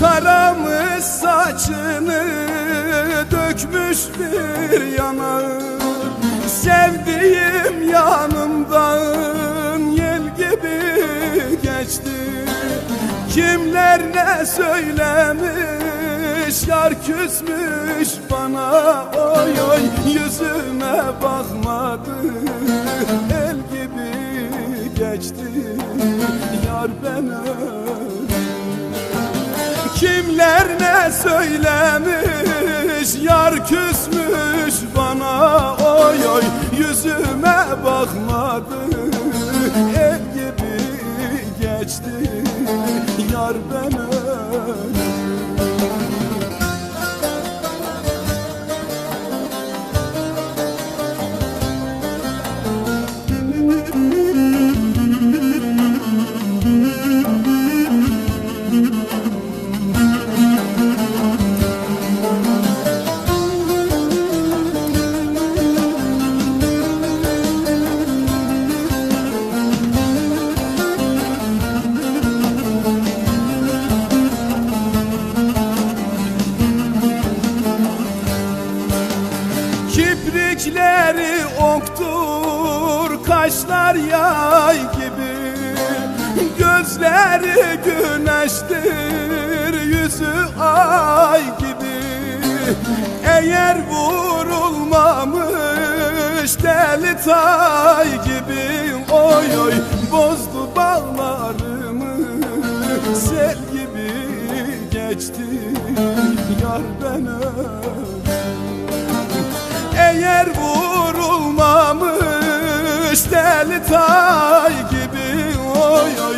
Taramış saçını dökmüştür yanağı Sevdiğim yanımdan yel gibi geçti. Kimler ne söylemiş yar küsmüş bana. Oy oy yüzüme bakmadı el gibi geçti. Yar ben Kimler ne söylemiş? Yar küsmüş bana Oy oy. Yüzüme bakmadı. El gibi geçti. Yar ben öldüm Kiprikleri oktur, kaşlar yay gibi. Gözleri güneştir, yüzü ay gibi. Eğer vurulmamış deli tay gibi Oy oy bozdu bağlarımı. Sel gibi geçti yar ben öldüm eğer vurulmamış deli tay gibi. Oy oy